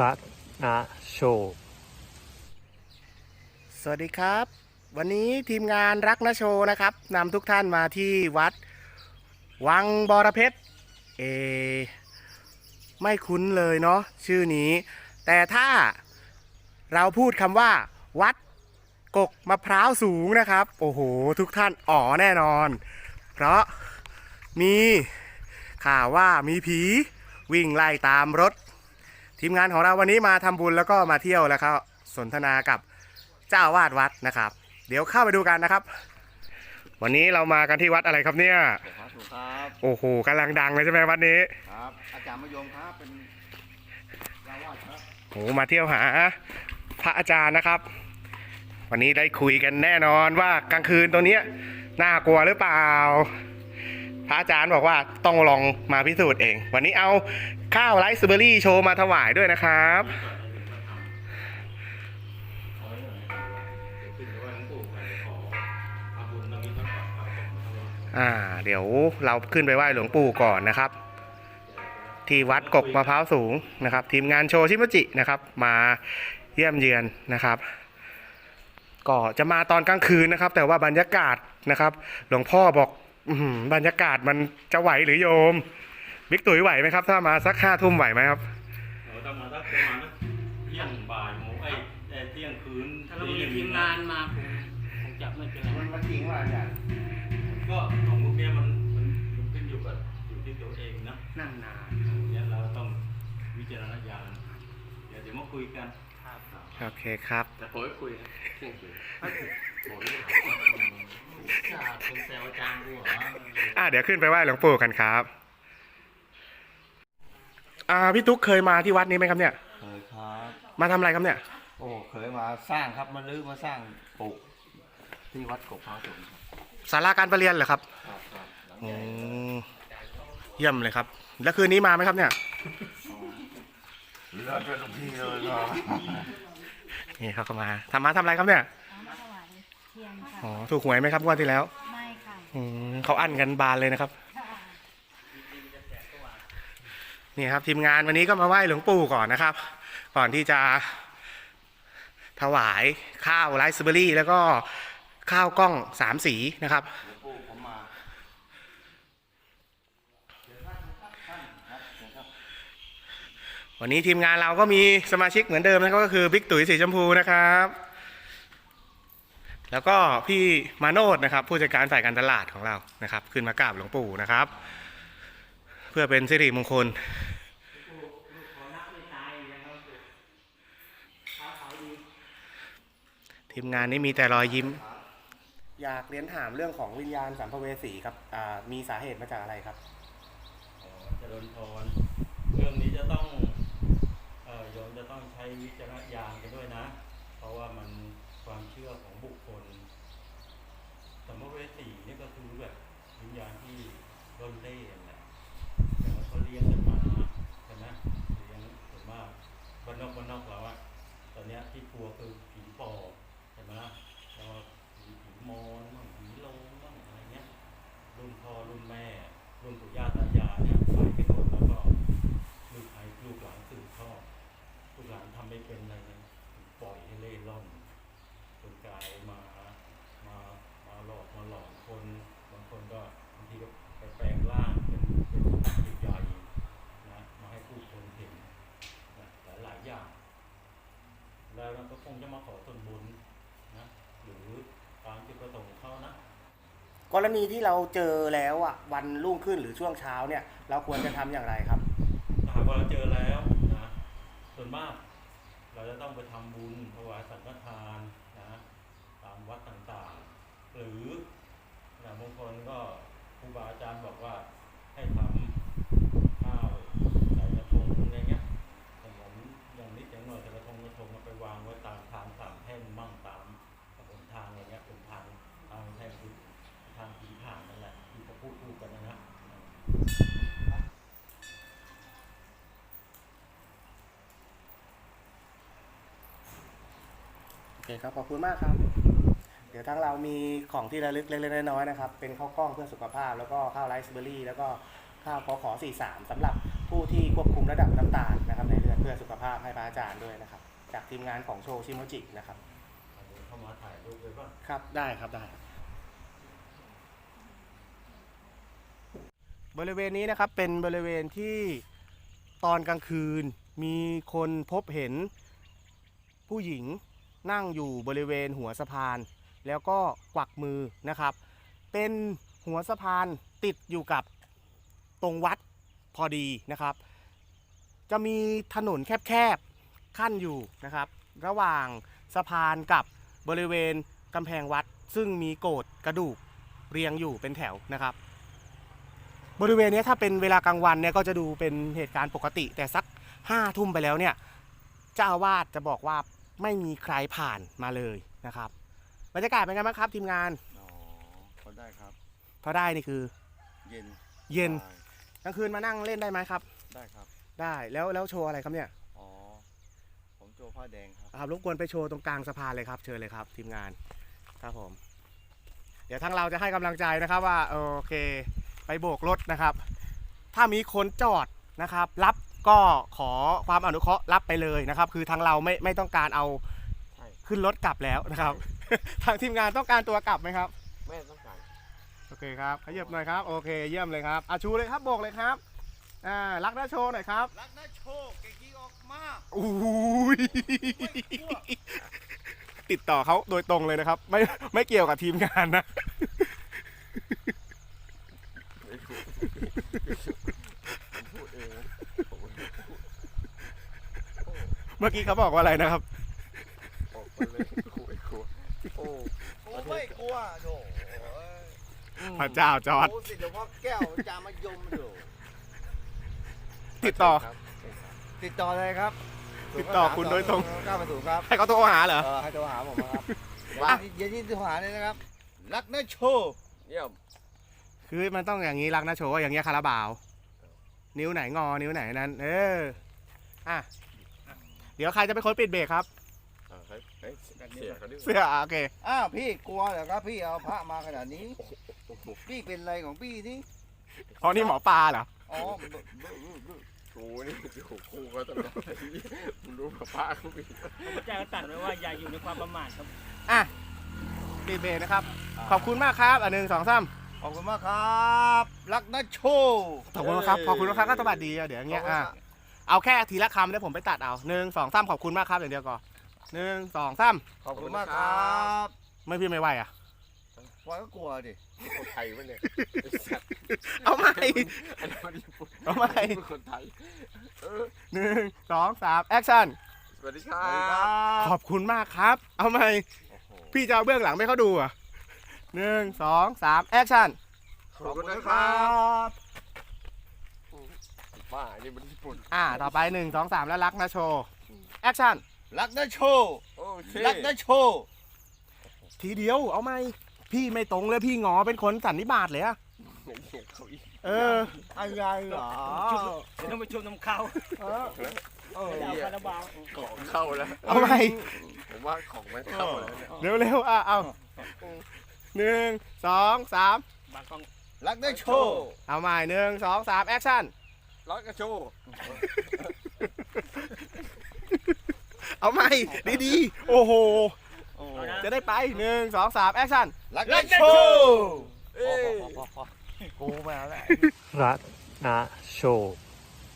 รัตนะโชว์สวัสดีครับ วันนี้ทีมงานรักนะโชว์นะครับนำทุกท่านมาที่วัด วังบอระเพ็ดเอ ไม่คุ้นเลยเนาะชื่อนี้ แต่ถ้าเราพูดคำว่า วัดกกมะพร้าวสูงนะครับ โอ้โห ทุกท่านอ๋อแน่นอน เพราะมีข่าวว่ามีผีวิ่งไล่ตามรถ ทีมงานของเราวันนี้มาทำบุญแล้วก็มาเที่ยวแล้วครับสนทนากับเจ้าอาวาดวัดนะครับ เดี๋ยวเข้าไปดูกันนะครับ วันนี้เรามากันที่วัดอะไรครับเนี่ยครับถูกครับโอ้โหกำลังดังเลยใช่ไหมวัดนี้ครับอาจารย์มะยมครับเป็นเจ้าวาดครับโอ้โหมาเที่ยวหาพระอาจารย์นะครับ วันนี้ได้คุยกันแน่นอนว่ากลางคืนตัวเนี้ยน่ากลัวหรือเปล่าพระอาจารย์บอกว่าต้องลองมาพิสูจน์เอง วันนี้เอา ข้าวไรซ์เบอร์รี่โชว์มาถวายด้วยนะครับ อ่า เดี๋ยวเราขึ้นไปไหว้หลวงปู่ก่อนนะครับ ที่วัดกกมะพร้าวสูงนะครับ ทีมงานโชว์ชิมจินะครับ มาเยี่ยมเยือนนะครับ ก็จะมาตอนกลางคืนนะครับ แต่ว่าบรรยากาศนะครับ หลวงพ่อบอกอบรรยากาศมันจะไหวหรือโยม บิ๊กตุ๋ยไหวไหมครับ ถ้ามาสักห้าทุ่มไหวไหมครับเราต้องมาสักประมาณสักเที่ยงบ่ายโมงไอ้เอ่อเที่ยงคืนถ้าเรามีทีมงานมาผมผมจับไม่เป็นไรมันมันจริงว่าอาจารย์ก็ของพวกเนี้ยมันมันมันขึ้นอยู่กับอยู่ที่ตัวเองนะนั่งนานเนี่ยเราต้องวิจารณญาณเดี๋ยวเดี๋ยวมาคุยกันครับโอเคครับแต่ผมไม่คุยครับเที่ยงคืนผมจะเป็นแซวอาจารย์กูเหรออ่าเดี๋ยวขึ้นไปไหว้หลวงปู่กันครับ อ่าพี่ตุ๊กเคยมาที่วัดนี้ไหมครับเนี่ย เคยครับ มาทำอะไรครับเนี่ย โอ้เคยมาสร้างครับมาลื้อมาสร้างปลูกที่วัดกบพร้าวสูงครับศาลาการประเรียนเหรอครับครับครับหลังอืใหญ่มเยี่ยมเลยครับ แล้วคืนนี้มาไหมครับเนี่ย เลือดเป็นที่เลยครับนี่เขาก็มาทำมาทำอะไรครับเนี่ยเอามาถวายเทียนค่ะ อ๋อ ถูกหวยไหมครับงวดที่แล้ว ไม่ค่ะ อืมเขาอั้นกันบานเลยนะครับ นี่ครับทีมงานวันนี้ก็มาไหว้หลวงปู่ก่อนนะครับ ก่อนที่จะถวายข้าวไรซ์เบอร์รี่ แล้วก็ข้าวกล้องสามสีนะครับวันนี้ทีมงานเราก็มีสมาชิกเหมือนเดิมนะก็คือบิ๊กตุ๋ยสีชมพูนะครับ แล้วก็พี่มาโนดนะครับ ผู้จัดการฝ่ายการตลาดของเรานะครับ ขึ้นมากราบหลวงปู่นะครับ พื่อเป็นสิริมงคลทีมงานนี้มีแต่รอยยิ้ม อยากเรียนถามเรื่องของวิญญาณสัมภเวสีครับมีสาเหตุมาจากอะไรครับอ๋อเจริญพรเรื่องนี้จะต้องเอ่อโยมจะต้องใช้วิจารณญาณกันด้วยนะ เพราะว่ามันความเชื่อของบุคคลสัมภเวสีนี่ก็คือแบบวิญญาณที่ร่อนเร่ เขาเลี้ยงกันมาเห็นไหมเลี้ยงส่วนมากบ้านนอกบ้านนอกเราอะตอนเนี้ยที่กลัวคือผีปอบเห็นไหมแล้วผีผีมอนมั่งอะไรเงี้ย รุ่นพ่อรุ่นแม่ รุ่นปู่ย่าตายายเนี่ยไปกันหมดแล้วก็ลูกใครลูกหลานสืบทอดลูกหลานทำไม่เป็นอะไรเลยปล่อยให้เล่ร่อนจนกลายมามามาหลอกมาหลอนคนบางคนก็บางทีก็ไปแปลงร่างเป็นเป็นสุนัขใหญ่ๆนะมาให้ผู้คนเห็นนะหลายหลายๆอย่าง แล้วเราก็คงจะมาขอส่วนบุญนะหรือตามจุดประสงค์ของเขานะ กรณีที่เราเจอแล้วอะวันรุ่งขึ้นหรือช่วงเช้าเนี่ย เราควรจะทำอย่างไรครับ หากว่าเราเจอแล้วนะส่วนมาก เราจะต้องไปทำบุญถวายสังฆทานนะตามวัดต่างๆ หรือนะบางคนก็ครูบาอาจารย์บอกว่าให้ทำข้าวใส่กระทงอะไรเงี้ยขนมอย่างนิดอย่างหน่อยแต่กระทงกระทงเอาไปวางไว้ตามทางสามแท่งมั่งตามบนทางอะไรเงี้ยเป็นทางทางแท่งคือทางผีผ่านนั่นแหละที่เขาพูดพูดกันนะนะ โอ เคครับขอบคุณมากครับ เดี๋ยวทางเรามีของที่ระลึกเล็กๆน้อยๆนะครับ เป็นข้าวกล้องเพื่อสุขภาพ แล้วก็ข้าวไรซ์เบอร์รี่ แล้วก็ข้าวพอขอ43สำหรับผู้ที่ควบคุมระดับน้ำตาลนะครับในเลือดเพื่อสุขภาพให้พระอาจารย์ด้วยนะครับ จากทีมงานของโชว์ชิโมจินะครับเดินเข้ามาถ่ายรูปเลยป่ะครับได้ครับได้ครับบริเวณนี้นะครับเป็นบริเวณที่ตอนกลางคืนมีคนพบเห็นผู้หญิง นั่งอยู่บริเวณหัวสะพาน แล้วก็กวักมือนะครับ เป็นหัวสะพานติดอยู่กับตรงวัดพอดีนะครับ จะมีถนนแคบๆขั้นอยู่นะครับ ระหว่างสะพานกับบริเวณกำแพงวัด ซึ่งมีโกดกระดูกเรียงอยู่เป็นแถวนะครับ บริเวณนี้ถ้าเป็นเวลากลางวันเนี่ยก็จะดูเป็นเหตุการณ์ปกติ แต่สักห้าทุ่มไปแล้วเนี่ยเจ้าอาวาสจะบอกว่า ไม่มีใครผ่านมาเลยนะครับบรรยากาศเป็นไงบ้างครับทีมงานอ๋อเขาได้ครับ พอได้นี่คือ เย็นเย็นได้กลางคืนมานั่งเล่นได้ไหมครับ ได้ครับได้แล้วแล้วโชว์อะไรครับเนี่ยอ๋อผมโจผ้าแดงครับครับรบกวนไปโชว์ตรงกลางสะพานเลยครับเชิญเลยครับ ทีมงานครับผม เดี๋ยวทางเราจะให้กำลังใจนะครับว่าโอเค ไปโบกรถนะครับ ถ้ามีคนจอดนะครับ รับ ก็ขอความอนุเคราะห์รับไปเลยนะครับ คือทางเราไม่ไม่ต้องการเอาใช่ ขึ้นรถกลับแล้วนะครับ ทางทีมงานต้องการตัวกลับไหมครับแม่ต้องการ โอเคครับ ขยับหน่อยครับ โอเค เยี่ยมเลยครับอาชูเลยครับโบกเลยครับ อ่า รักหน้าโชว์หน่อยครับ รักนะโชคเก่งยิงออกมาอุ้ย ติดต่อเขาโดยตรงเลยนะครับ ไม่ไม่เกี่ยวกับทีมงานนะ พูดเอง เมื่อกี้เขาบอกว่าอะไรนะครับออกไปเลยคุยคุยโอ้โอ้ไม่กลัวโถพระเจ้าจอดโอ้สิเดี๋ยวพ่อแก้วจะมายมดูติดต่อติดต่อเลยครับติดต่อคุณโดยตรงเก้ามาถูกครับให้เขาโทรหาเหรอ เออให้โทรหาผมนะครับวันนี้เย็นนี้โทรหาเลยนะครับ รักนะโชว์เยี่ยมคือมันต้องอย่างนี้รักนะโชว์อย่างเงี้ยคาราบาว นิ้วไหนงอ นิ้วไหนนั้น เออ อะ เดี๋ยวใครจะเป็นคนปิดเบรกครับเสียเขาดิเสื้ออะโอเค อ้าวพี่กลัวเหรอครับพี่เอาพระมาขนาดนี้ พี่เป็นอะไรของพี่นี่อ๋อนี่หมอปลาเหรอ อ๋อกูนี่อยู่คู่เขาตลอดมึงรู้กับป้าเขาอีกพระเจ้าก็ตรัดไว้ว่าอย่าอยู่ในความประมาทครับอะปิดเบรกนะครับ ขอบคุณมากครับอะหนึ่งสองสามขอบคุณมากครับ รักนะโชว์ขอบคุณครับ ขอบคุณครับก็สวัสดีอะเดี๋ยวอย่างเงี้ยอะ เอาแค่ทีละคำแล้วผมไปตัดเอาหนึ่งสองสามขอบคุณมากครับอย่างเดียวก่อนหนึ่งสองสามขอบคุณมากครับไม่พี่ไม่ไหวอะว่าก็กลัวดิคนไทยวะเนี่ยไอ้สัตว์เอาใหม่อันนี้มันญี่ปุ่นเอาใหม่เป็นคนไทยเออหนึ่งสองสามแอคชั่นสวัสดีคสรัวัสดีครับบขอบคุณมากครับ เอาไหมโอ้โหพี่จะเอาเบื้องหลังไม่เขาดูอะหนึ่งสองสามแอคชั่นขอบคุณนะคครัรับ บบ้าอันนี้มันญี่ปุ่น อ่า ต่อไปหนึ่งสองสามแล้วรักนะโชว์แอคชั่น รักนะโชว์โอ้เท่รักนะโชว์ทีเดียวเอาไหมพี่ไม่ตรงเลยพี่งอเป็นคนสันนิบาตเลยอะเสียงเขาอีกเอออะไรเหรอเดี๋ยวต้องไปชมน้ำเข้าเออเดี๋ยวเอาคาราบาวของเข้าแล้ว เอาไหมผมว่าของมันเข้าแล้วเนี่ยเร็วเร็วๆอะเอาหนึ่งสองสามบางกล้องรักนะโชว์ เอาใหม่หนึ่งสองสามแอคชั่น รักกระโชว์เอาใหม่ดีๆ โอ้โหเอานะจะได้ไปหนึ่งสองสามแอคชั่นรักนะโชว์เอ้ยกูมาแล้ว รัตนโชว์